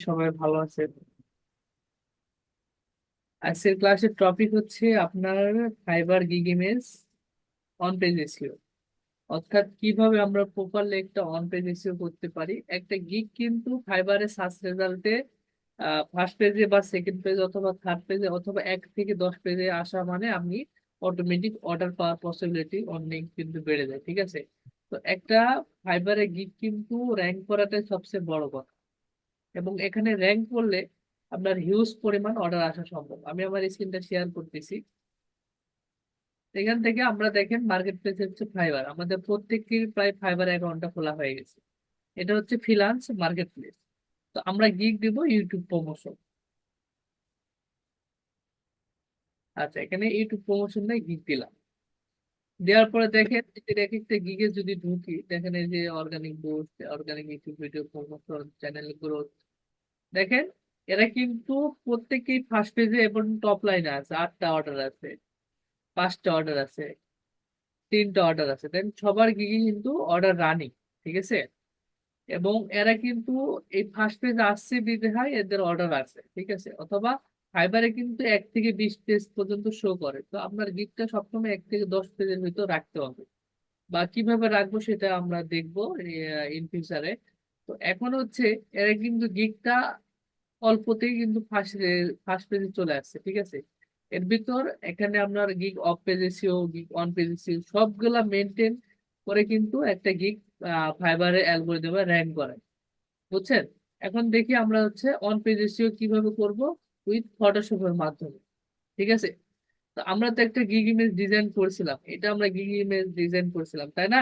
সবাই ভালো আছে। আজকের ক্লাসের টপিক হচ্ছে আপনার Fiverr gig on page SEO অর্থাৎ কীভাবে আমরা প্রপারলি একটা অন পেজ এসিও করতে পারি। একটা গিগ কিন্তু ফাইবারের সার্চ রেজাল্টে ফার্স্ট পেজে বা সেকেন্ড পেজে অথবা থার্ড পেজে অথবা এক থেকে দশ পেজে আসা মানে আপনি অটোমেটিক অর্ডার পাওয়ার পসিবিলিটি অনেক কিন্তু বেড়ে যায়, ঠিক আছে? তো একটা ফাইবারে গিগ কিন্তু র্যাঙ্ক করাটাই সবচেয়ে বড় কথা। এবং এখানে র্যাঙ্ক করলে আপনার হিউজ পরিমাণ অর্ডার আসা সম্ভব। আমি আমার স্ক্রিনটা শেয়ার করতেছি। এখান থেকে আমরা দেখেন মার্কেট প্লেস হচ্ছে ফাইবার আমাদের প্রত্যেকের প্রায় ফাইবার অ্যাকাউন্টটা খোলা হয়ে গেছে। এটা হচ্ছে ফিনান্স মার্কেট প্লেস তো আমরা গিগ দিব ইউটিউব প্রমোশন আচ্ছা এখানে ইউটিউব প্রমোশন দিয়ে গিগ দিলাম। দেওয়ার পরে দেখেন এক একটা গিগে যদি ঢুকি, দেখেন এই যে organic boost organic YouTube video promotion channel growth দেখেন, এরা কিন্তু প্রত্যেকেই ফার্স্ট পেজে এবং টপ লাইনে আছে। আটটা অর্ডার আছে, পাঁচটা অর্ডার আছে, তিনটা অর্ডার আছে। দেন সবার গিগে কিন্তু অর্ডার রানিং ঠিক আছে? এবং এরা কিন্তু এই ফার্স্ট পেজ আসছে বিধায় এদের অর্ডার আছে, ঠিক আছে? অথবা ফাইবারে কিন্তু এক থেকে বিশ পেজ পর্যন্ত শো করে। তো আপনার গিগটা সবসময় এক থেকে দশ পেজের ভিতর রাখতে হবে। বা কীভাবে রাখব সেটা আমরা দেখব ইন ফিউচারে তো এখন হচ্ছে এরা কিন্তু গিগটা অল্পতেই কিন্তু ফার্স্ট ফার্স্ট পেজে চলে আসছে, ঠিক আছে? এর ভিতর এখানে আপনার gig off page SEO gig on page SEO সবগুলা মেনটেন করে কিন্তু একটা গিগ ফাইবারের অ্যালগোরিদমে র্যাঙ্ক করে বুঝছেন? এখন দেখি আমরা হচ্ছে অন পেজ এসিও কীভাবে করব। উইথ ফটোশপের মাধ্যমে ঠিক আছে? তো আমরা তো একটা গিগ ইমেজ ডিজাইন করছিলাম এটা আমরা গিগ ইমেজ ডিজাইন করছিলাম তাই না?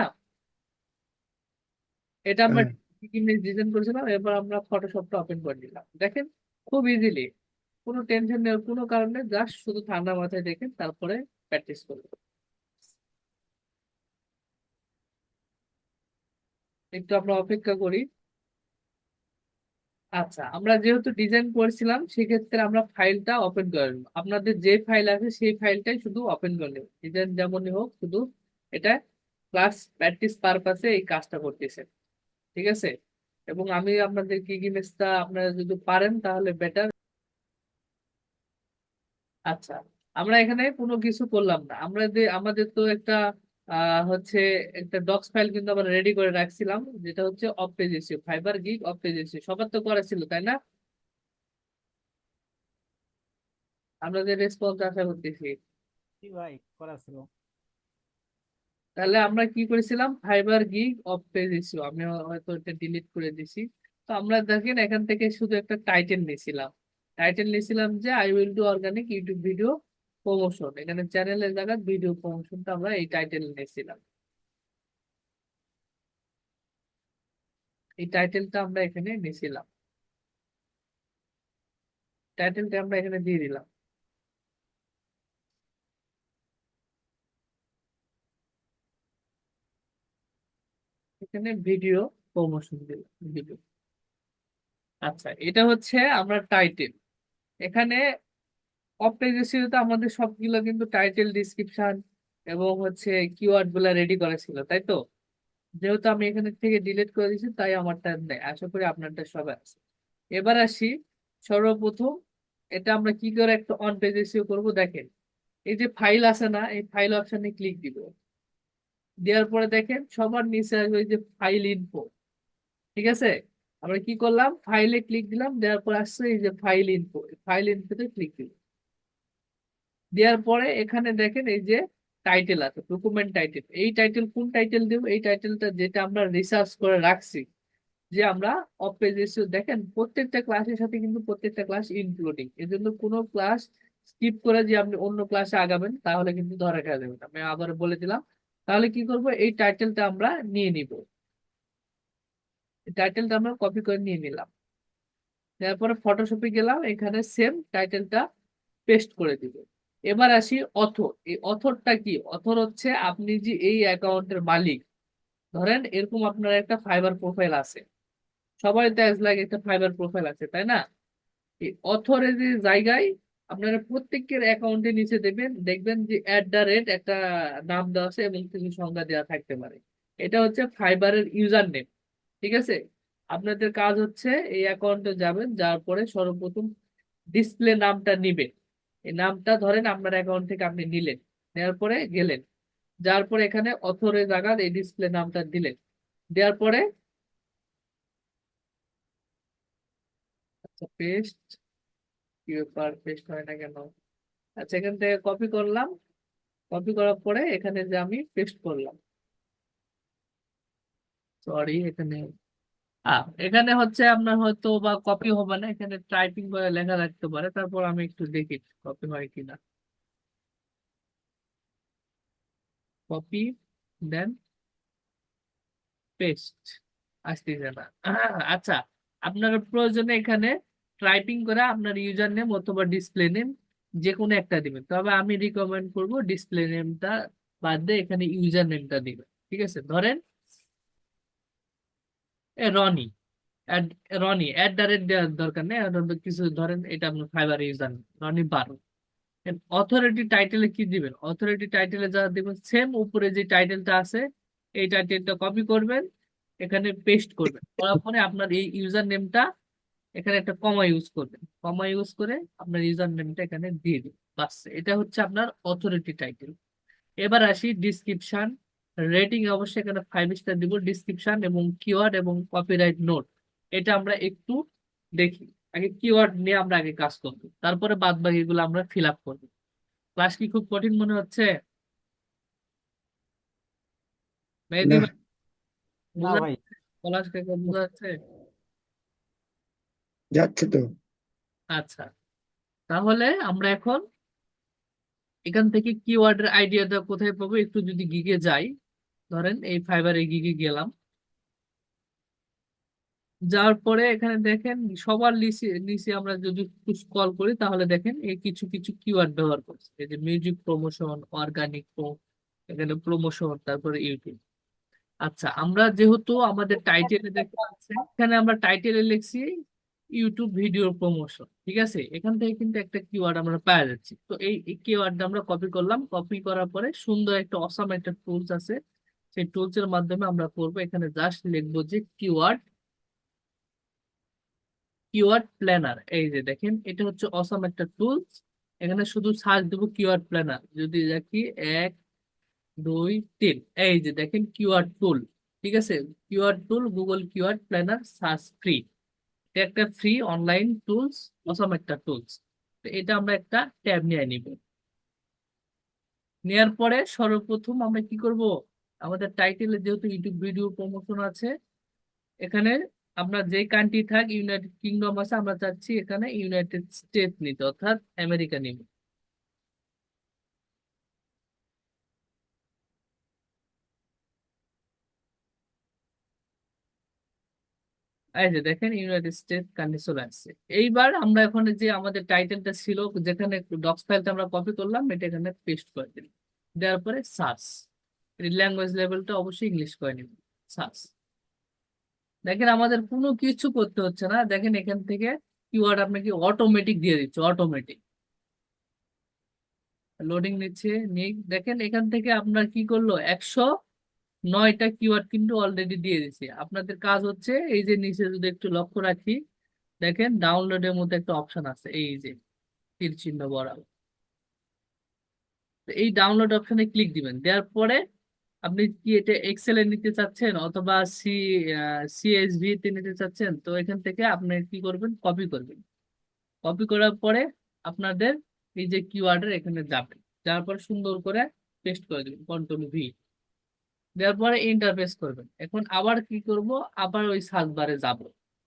এটা আমরা গিগ ইমেজ ডিজাইন করেছিলাম এবার আমরা ফটোশপটা ওপেন করে নিলাম দেখেন খুব ইজিলি কোনো টেনশন নেওয়ার কোনো কারণে জাস্ট শুধু ঠান্ডা মাথায় দেখেন তারপরে প্র্যাকটিস করবেন একটু আমরা অপেক্ষা করি। আচ্ছা আমরা যেহেতু ডিজাইন করেছিলাম, সেক্ষেত্রে আমরা ফাইলটা ওপেন করে নেব। আপনাদের যে ফাইল আছে, সেই ফাইলটাই শুধু ওপেন করে নেব। ডিজাইন যেমনই হোক, শুধু এটা ক্লাস প্র্যাকটিস পারপাসে এই কাজটা করতেছে। ঠিক আছে? এবং আমি আপনাদের কি কি মেসটা আপনারা যদি পারেন, তাহলে বেটার আচ্ছা আমরা এখানে কোনো কিছু করলাম না। আমরা আমাদের তো একটা হচ্ছে একটা ডক্স ফাইল কিন্তু আমরা রেডি করে রাখছিলাম যেটা হচ্ছে off page SEO Fiverr gig off page SEO সবার তো করা ছিল তাই না? আমরা যে রেসপন্স আশা করতেছি। ভাই করা ছিল। তাহলে আমরা কি করেছিলাম? Fiverr gig off page SEO আমি হয়তো এটা ডিলিট করে দিছি। তো আমরা দেখেন এখান থেকে শুধু একটা টাইটেল নিয়েছিলাম। টাইটেল নিয়েছিলাম যে I will do organic YouTube video promotion এখানে চ্যানেলের জায়গায় ভিডিও প্রমোশনটা আমরা এই টাইটেল নিয়েছিলাম। এই টাইটেলটা আমরা এখানে নিয়েছিলাম। টাইটেলটা আমরা এখানে দিয়ে দিলাম। এখানে ভিডিও প্রমোশন দিলাম ভিডিও আচ্ছা এটা হচ্ছে আমরা টাইটেল এখানে অফ পেজে আমাদের সবগুলো কিন্তু টাইটেল ডিসক্রিপশন এবং হচ্ছে কিওয়ার্ডগুলা রেডি করা ছিল, তাই তো? যেহেতু আমি এখানে থেকে ডিলিট করে দিয়েছি, তাই আমারটা নেই। আশা করি আপনারটা সবাই আছে। এবার আসি, সর্বপ্রথম এটা আমরা কি করে একটা অন পেজ এসিও করব? দেখেন, এই যে ফাইল আছে না, এই ফাইল অপশনে ক্লিক দিব। দেওয়ার পরে দেখেন, সবার নিচে আসবে যে ফাইল ইনফো ঠিক আছে? আমরা কি করলাম? ফাইলে ক্লিক দিলাম, দেওয়ার পর আসছে এই যে ফাইল ইনফো ফাইল ইনফোতে ক্লিক দিলাম। দেওয়ার পরে এখানে দেখেন এই যে টাইটেল আছে ডকুমেন্ট টাইটেল এই টাইটেল কোন টাইটেল দেব? এই টাইটেলটা যেটা আমরা রিসার্চ করে রাখছি, যে আমরা অফ দেখেন প্রত্যেকটা ক্লাসের সাথে কিন্তু প্রত্যেকটা ক্লাস ইনক্লুডিং এর জন্য কোনো ক্লাস স্কিপ করে যে আপনি অন্য ক্লাসে আগাবেন, তাহলে কিন্তু ধরা খেয়া যাবে আমি আবার বলে দিলাম, তাহলে কি করব? এই টাইটেলটা আমরা নিয়ে নিব। টাইটেলটা আমরা কপি করে নিয়ে নিলাম। তারপরে ফটোশপে গেলাম, এখানে সেম টাইটেলটা পেস্ট করে দিব। এবার আসি অথর এই অথরটা কি? অথর হচ্ছে আপনি যে এই অ্যাকাউন্টের মালিক। ধরেন এরকম আপনার একটা ফাইবার প্রোফাইল আছে। সবাই তো অ্যাজ লাইক একটা ফাইবার প্রোফাইল আছে, তাই না? এই অথরের যে জায়গায় আপনারা প্রত্যেকের অ্যাকাউন্টে নিচে দেবেন, দেখবেন যে অ্যাট দ্য রেট একটা নাম দেওয়া আছে এবং কিছু সংখ্যা দেওয়া থাকতে পারে। এটা হচ্ছে ফাইবারের ইউজার নেম ঠিক আছে? আপনাদের কাজ হচ্ছে এই অ্যাকাউন্টে যাবেন যার পরে সর্বপ্রথম ডিসপ্লে নামটা নিবেন। এই নামটা ধরেন আপনার অ্যাকাউন্ট থেকে আপনি নিলেন নেওয়ার পরে গেলেন। যার পরে এখানে অথরের জায়গার এই ডিসপ্লে নামটা দিলেন। দেওয়ার পরে আচ্ছা পেস্ট কিউআর পেস্ট হয় না কেন? আচ্ছা এখান থেকে কপি করলাম। কপি করার পরে এখানে যে আমি পেস্ট করলাম। সরি এখানে এখানে হচ্ছে আপনার হয়তো বা কপি হবে না, এখানে টাইপিং করে লেখা রাখতে পারে, তারপর আমি একটু দেখি কপি হয় কিনা। কপি দেন পেস্ট আসতেছে না। আচ্ছা আপনার প্রয়োজনে এখানে টাইপিং করে আপনার ইউজার নেম অথবা ডিসপ্লে নেম যে কোনো একটা দিবেন। তবে আমি রিকমেন্ড করব ডিসপ্লে নেমটা বাদ দিয়ে এখানে ইউজার নেমটা দিবেন, ঠিক আছে? ধরেন Roni Roni at the rate দেওয়ার দরকার নেই। কিছু ধরেন, এটা আপনার ফাইবার ইউজার রনি বারো অথরিটি টাইটেলে কি দিবেন? অথরিটি টাইটেলে যা দিবেন সেম উপরে যে টাইটেলটা আছে, এই টাইটেলটা কপি করবেন, এখানে পেস্ট করবেন। করার পরে আপনার এই ইউজার নেমটা এখানে একটা কমা ইউজ করবেন। কমা ইউজ করে আপনার ইউজার নেমটা এখানে দিয়ে দিন বাস, এটা হচ্ছে আপনার অথরিটি টাইটেল এবার আসি ডিসক্রিপশন রেটিং অবশ্যই এখানে ফাইভ স্টার দিব ডিসক্রিপশন এবং কিওয়ার্ড এবং কপিরাইট নোট এটা আমরা একটু দেখি। আগে কিওয়ার্ড নিয়ে আমরা আগে কাজ করব। তারপরে বাদ বাকিগুলো আমরা ফিল আপ করব। ক্লাস কি খুব কঠিন মনে হচ্ছে? যাচ্ছে? তো। আচ্ছা। তাহলে আমরা এখন এখান থেকে কিওয়ার্ডের আইডিয়াটা কোথায় পাবো? একটু যদি গিগে যাই ধরেন এই ফাইবারে গিগে গেলাম। যাওয়ার পরে এখানে দেখেন সবার নিচে নিচে আমরা যদি স্ক্রল করি তাহলে দেখেন এই কিছু কিছু কিওয়ার্ড ব্যবহার করছে। এই যে মিউজিক প্রমোশন অর্গানিক এখানে প্রমোশন তারপরে ইউটিউব আচ্ছা আমরা যেহেতু আমাদের টাইটেলে দেখতে পাচ্ছেন এখানে আমরা টাইটেলে লিখছি ইউটিউব ভিডিও প্রমোশন ঠিক আছে? এখান থেকে কিন্তু একটা কিওয়ার্ড আমরা পাওয়া যাচ্ছি। তো এই কিওয়ার্ডটা আমরা কপি করলাম। কপি করার পরে সুন্দর একটা অসাম একটা টুলস আছে। সেই টুলস এর মাধ্যমে আমরা করব। এখানে জাস্ট লিখব যে কিওয়ার্ড কিওয়ার্ড প্ল্যানার এই যে দেখেন, এটা হচ্ছে অসাম একটা টুলস এখানে শুধু সার্চ দেবো কিওয়ার্ড প্ল্যানার যদি দেখি, এক, দুই, তিন। এই যে দেখেন কিওয়ার্ড টুল ঠিক আছে? Keyword tool Google keyword planner search free এটা একটা ফ্রি অনলাইন টুলস অসাম একটা টুলস তো এটা আমরা একটা ট্যাব নিয়ে নিব। নেওয়ার পরে সর্বপ্রথম আমরা কি করব? আমাদের টাইটেলে যেহেতু ইউটিউব ভিডিও প্রমোশন আছে, এখানে আমরা যে কান্ট্রি থাক ইউনাইটেড কিংডম আছে, আমরা চাচ্ছি এখানে ইউনাইটেড স্টেট নিতে, অর্থাৎ আমেরিকা নিব এই যে দেখেন ইউনাইটেড স্টেট কান্ট্রি চলে আসছে এইবার আমরা এখন যে আমাদের টাইটেলটা ছিল, যেখানে ডক্স ফাইলটা আমরা কপি করলাম, এটা এখানে পেস্ট করে দিলাম। দেওয়ার পরে সার্চ ল্যাঙ্গুয়েজ লেভেলটা অবশ্যই ইংলিশ করে নিব। সার্চ দেখেন আমাদের কোনো কিছু করতে হচ্ছে না। দেখেন এখান থেকে কিওয়ার্ড আপনাকে অটোমেটিক দিয়ে দিচ্ছে অটোমেটিক লোডিং নিচ্ছে, নিয়ে দেখেন এখান থেকে আপনার কি করল? একশো নয়টা কিওয়ার্ড কিন্তু অলরেডি দিয়ে দিছে আপনাদের কাজ হচ্ছে এই যে নিচে যদি একটু লক্ষ্য রাখি, দেখেন ডাউনলোডের মধ্যে একটা অপশন আছে, এই যে তীর চিহ্ন বরাবর এই ডাউনলোড অপশনে ক্লিক দিবেন। দেওয়ার পরে আপনি কি এটা এক্সেলে নিতে চাচ্ছেন অথবা সি সিএসভি তে নিতে চাচ্ছেন? তো এখান থেকে আপনি কি করবেন? কপি করবেন। কপি করার পরে আপনাদের এই যে কিওয়ার্ডের এখানে যাবেন যাওয়ার পরে সুন্দর করে পেস্ট করে দেবেন কন্ট্রোল ভি দেওয়ার পরে ইন্টারফেস করবেন। এখন আবার কি করব? আবার ওই সার্চ বারে যাব।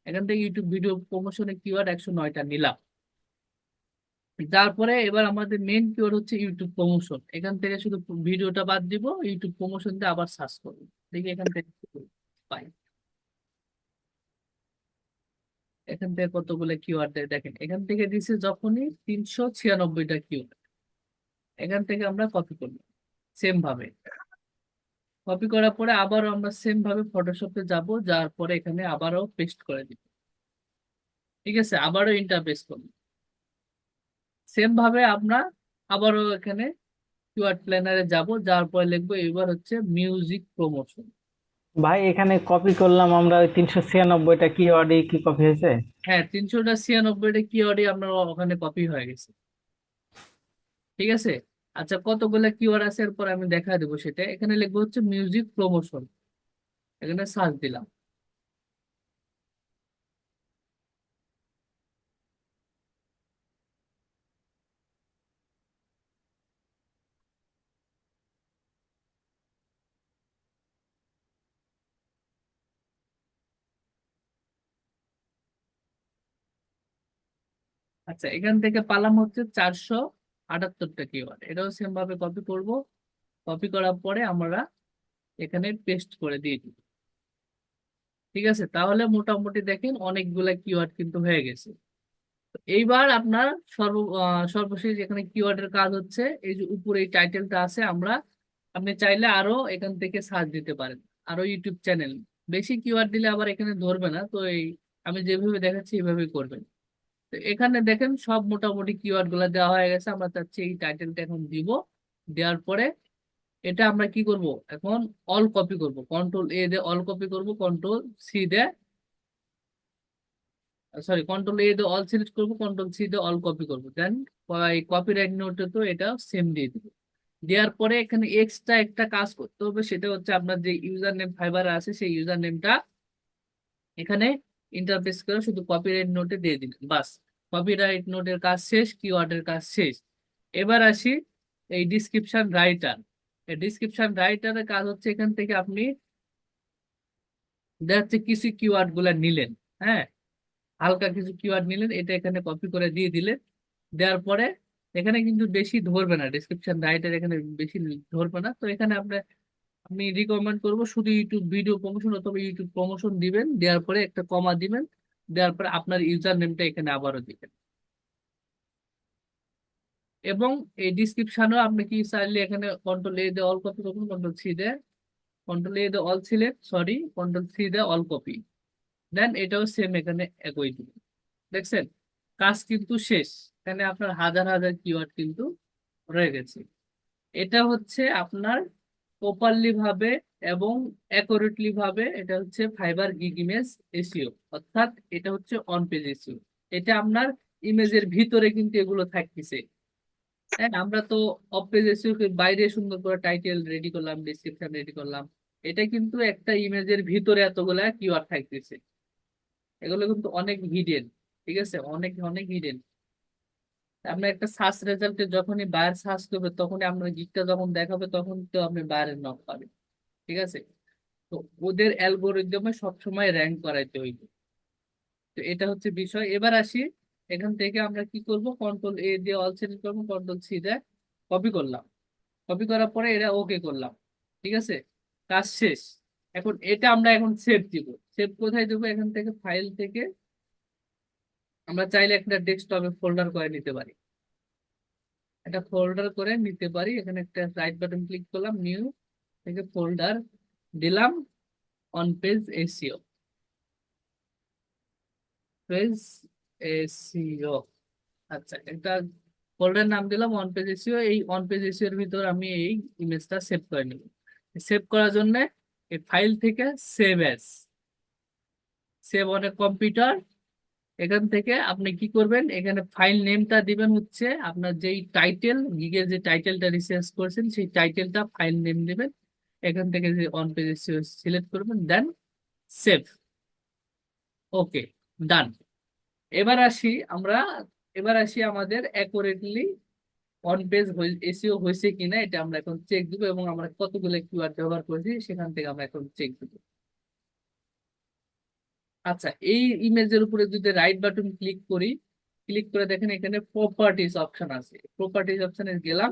এখান থেকে ইউটিউব ভিডিও প্রমোশনে কিওয়ার্ড একশো নয়টা নিলাম। তারপরে এবার আমাদের মেন কিওয়ার্ড হচ্ছে ইউটিউব প্রমোশন এখান থেকে শুধু ভিডিওটা বাদ দিব ইউটিউব প্রমোশন দিয়ে আবার সার্চ করব। দেখি এখান থেকে পাই। এখান থেকে কতগুলো কিওয়ার্ড দেয়, দেখেন। এখান থেকে দিছে যখনই তিনশো ছিয়ানব্বইটা কিওয়ার্ড এখান থেকে আমরা কপি করলাম সেম ভাবে কপি করার পরে আবারও আমরা সেম ভাবে ফটোশপে যাব, যার পরে এখানে আবারও পেস্ট করে দিব। ঠিক আছে? আবারও ইন্টারপেস করব। সেম ভাবে আমরা আবারও এখানে কিওয়ার্ড প্ল্যানারে যাব যার পরে লিখব এবার হচ্ছে মিউজিক প্রমোশন ভাই এখানে কপি করলাম আমরা ওই তিনশো ছিয়ানব্বইটা কিওয়ার্ডে কি কপি হয়েছে? হ্যাঁ তিনশোটা ছিয়ানব্বইটা কিওয়ার্ডই আপনার ওখানে কপি হয়ে গেছে। ঠিক আছে? আচ্ছা কতগুলো কিওয়ার্ড আছে? এরপর আমি দেখা দেবো সেটা। এখানে লিখব হচ্ছে মিউজিক প্রমোশন এখানে সার্চ দিলাম। আচ্ছা এখান থেকে পালাম হচ্ছে চারশো আটাত্তরটা কিওয়ার্ড এটাও সেম ভাবে কপি করব। কপি করার পরে আমরা এখানে পেস্ট করে দিয়ে দিব। ঠিক আছে? তাহলে মোটামুটি দেখেন অনেকগুলা কিওয়ার্ড কিন্তু হয়ে গেছে। এইবার আপনার সর্ব সর্বশেষ এখানে কিওয়ার্ডের কাজ হচ্ছে, এই যে উপরে এই টাইটেলটা আছে, আমরা, আপনি চাইলে আরও এখান থেকে সার্চ দিতে পারেন, আরও ইউটিউব চ্যানেল বেশি কিওয়ার্ড দিলে আবার এখানে ধরবে না, তো এই, আমি যেভাবে দেখাচ্ছি এইভাবে করবেন। এখানে দেখেন সব মোটামুটি কিওয়ার্ডগুলা দেওয়া হয়ে গেছে, আমরা চাচ্ছি এই টাইটেলটা এখন দিব। দেওয়ার পরে এটা আমরা কি করব? এখন অল কপি করব। কন্ট্রোল এ দিয়ে অল কপি করব কন্ট্রোল সি দিয়ে সরি কন্ট্রোল এ দিয়ে অল সিলেক্ট করব কন্ট্রোল সি দিয়ে অল কপি করব। দেন কপিরাইট নোটে তো এটা সেম দিয়ে দিব। দেওয়ার পরে এখানে এক্সট্রা একটা কাজ করতে হবে, সেটা হচ্ছে আপনার যে ইউজার নেম ফাইবার আছে, সেই ইউজার নেমটা এখানে ইন্টারফেস করে শুধু কপিরাইট নোটে দিয়ে দিলেন, বাস। কপিরাইট নোটের কাজ শেষ কিওয়ার্ডের কাজ শেষ। এবার আসি এই ডিসক্রিপশন রাইটার এই ডিসক্রিপশন রাইটারের কাজ হচ্ছে এখান থেকে আপনি দেখা যাচ্ছে কিছু কিওয়ার্ডগুলা নিলেন হ্যাঁ? হালকা কিছু কিওয়ার্ড নিলেন, এটা এখানে কপি করে দিয়ে দিলেন। দেওয়ার পরে এখানে কিন্তু বেশি ধরবে না ডিসক্রিপশন রাইটার এখানে বেশি ধরবে না। তো এখানে আপনি আমি রিকমেন্ড করব শুধু ইউটিউব ভিডিও প্রমোশন অথবা ইউটিউব প্রমোশন দিবেন, দেওয়ার পরে একটা কমা দিবেন, দেওয়ার পরে আপনার ইউজার নেমটা এখানে আবারও দিবেন। এবং এই ডিসক্রিপশনও আপনি কি চাইলে এখানে কন্ট্রোল এ দিয়ে অল কপি করবেন কন্ট্রোল সি দিয়ে। কন্ট্রোল এ দিয়ে all select sorry control C দিয়ে অল কপি দেন এটাও সেম এখানে একই দিবেন। দেখছেন? কাজ কিন্তু শেষ। এখানে আপনার হাজার হাজার কিওয়ার্ড কিন্তু রয়ে গেছে। এটা হচ্ছে আপনার প্রপারলি ভাবে এবং অ্যাকুরেটলি ভাবে এটা হচ্ছে ফাইবার গিগ ইমেজ এসিও অর্থাৎ এটা হচ্ছে অন পেজ এসিও এটা আপনার ইমেজের ভিতরে কিন্তু এগুলো থাকতেছে। হ্যাঁ আমরা তো অফ পেজ এসিও বাইরে সুন্দর করে টাইটেল রেডি করলাম ডেসক্রিপশন রেডি করলাম। এটা কিন্তু একটা ইমেজের ভিতরে এতগুলা কিওয়ার্ড থাকতেছে। এগুলো কিন্তু অনেক হিডেন ঠিক আছে? অনেক অনেক হিডেন আপনার একটা সার্চ রেজাল্টে যখনই বায়ার সার্চ করবে, তখনই আপনার গিকটা যখন দেখাবে, তখন তো আপনি বায়ারের নক পাবেন ঠিক আছে? তো ওদের অ্যালগোরিদমে সবসময় র্যাঙ্ক করাইতে হইবে। তো এটা হচ্ছে বিষয়। এবার আসি, এখান থেকে আমরা কি করব? কন্ট্রোল এ দিয়ে অল সিলেক্ট করব কন্ট্রোল সি দিয়ে কপি করলাম। কপি করার পরে এটা ওকে করলাম। ঠিক আছে? কাজ শেষ। এখন এটা আমরা এখন সেভ দিব। সেভ কোথায় দেবো? এখান থেকে ফাইল থেকে আমরা চাইলে একটা ডেস্কটপে ফোল্ডার করে নিতে পারি। একটা ফোল্ডার করে নিতে পারি। এখানে একটা রাইট বাটন ক্লিক করলাম নিউ থেকে ফোল্ডার দিলাম on page SEO page SEO আচ্ছা একটা ফোল্ডার নাম দিলাম অন পেজ এসিও এই অন পেজ এসিও এর ভিতর আমি এই ইমেজটা সেভ করে নিব সেভ করার জন্য এই ফাইল থেকে save as save on a computer এখান থেকে আপনি কি করবেন? এখানে ফাইল নেমটা দিবেন হচ্ছে আপনার যেই টাইটেল গিগের যে টাইটেলটা রিসার্চ করেছেন, সেই টাইটেলটা ফাইল নেম দিবেন। এখান থেকে যে অন পেজ সিলেক্ট করবেন দেন সেভ ওকে ডান এবার আসি আমরা, এবার আসি আমাদের অ্যাকুরেটলি অন পেজ এসিও হয়েছে কিনা, এটা আমরা এখন চেক দিব এবং আমরা কতগুলো কিওয়ার্ড ব্যবহার করেছি, সেখান থেকে আমরা এখন চেক দিব। আচ্ছা এই ইমেজের উপরে যদি রাইট বাটন ক্লিক করি ক্লিক করে দেখেন এখানে প্রপার্টিজ অপশন আছে। প্রপার্টিজ অপশনে গেলাম,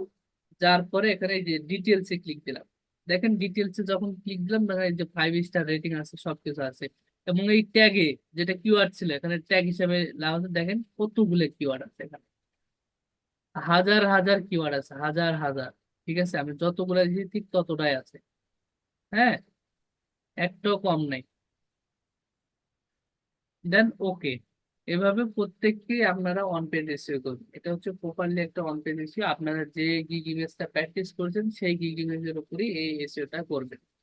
যার পরে এখানে এই যে ডিটেলসে ক্লিক দিলাম। দেখেন ডিটেলসে যখন ক্লিক দিলাম, দেখা যে ফাইভ স্টার রেটিং আছে, সবকিছু আছে। এবং এই ট্যাগে যেটা কিওয়ার্ড ছিল, এখানে ট্যাগ হিসাবে লাগাতে দেখেন কতগুলো কিওয়ার্ড আছে এখানে। হাজার হাজার কিওয়ার্ড আছে, হাজার হাজার, ঠিক আছে? আমি যতগুলো দিয়েছি, ঠিক ততটাই আছে। হ্যাঁ? একটাও কম নাই। দেন ওকে এভাবে প্রত্যেককে আপনারা অন পেজ করবেন এটা হচ্ছে প্রপারলি একটা অন পেজ আপনারা যে গিগ ইমেজটা প্র্যাকটিস করছেন, সেই গিগ ইমেজের উপরেই এই এসিওটা করবেন।